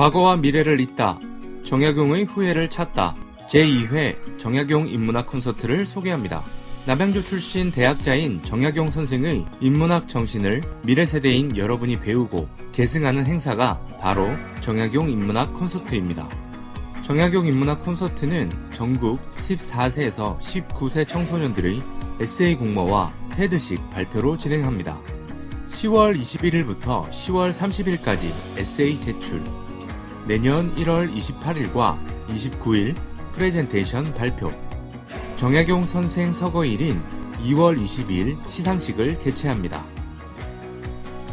과거와 미래를 잇다. 정약용의 후회를 찾다. 제2회 정약용 인문학 콘서트를 소개합니다. 남양주 출신 대학자인 정약용 선생의 인문학 정신을 미래 세대인 여러분이 배우고 계승하는 행사가 바로 정약용 인문학 콘서트입니다. 정약용 인문학 콘서트는 전국 14세에서 19세 청소년들의 에세이 공모와 테드식 발표로 진행합니다. 10월 21일부터 10월 30일까지 에세이 제출, 내년 1월 28일과 29일 프레젠테이션 발표, 정약용 선생 서거일인 2월 22일 시상식을 개최합니다.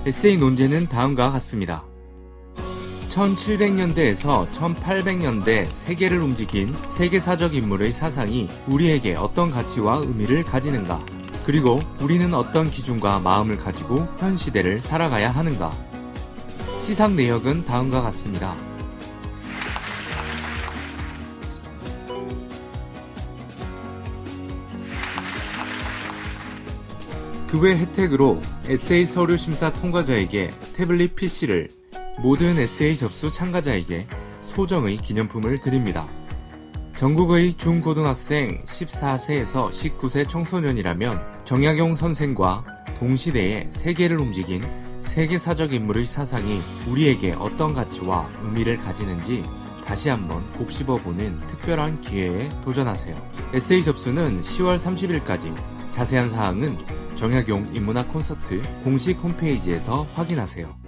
에세이 논제는 다음과 같습니다. 1700년대에서 1800년대 세계를 움직인 세계사적 인물의 사상이 우리에게 어떤 가치와 의미를 가지는가? 그리고 우리는 어떤 기준과 마음을 가지고 현 시대를 살아가야 하는가? 시상 내역은 다음과 같습니다. 그 외 혜택으로 에세이 서류 심사 통과자에게 태블릿 PC를 모든 에세이 접수 참가자에게 소정의 기념품을 드립니다. 전국의 중고등학생 14세에서 19세 청소년이라면 정약용 선생과 동시대의 세계를 움직인 세계사적 인물의 사상이 우리에게 어떤 가치와 의미를 가지는지 다시 한번 곱씹어보는 특별한 기회에 도전하세요. 에세이 접수는 10월 30일까지 자세한 사항은 정약용 인문학 콘서트 공식 홈페이지에서 확인하세요.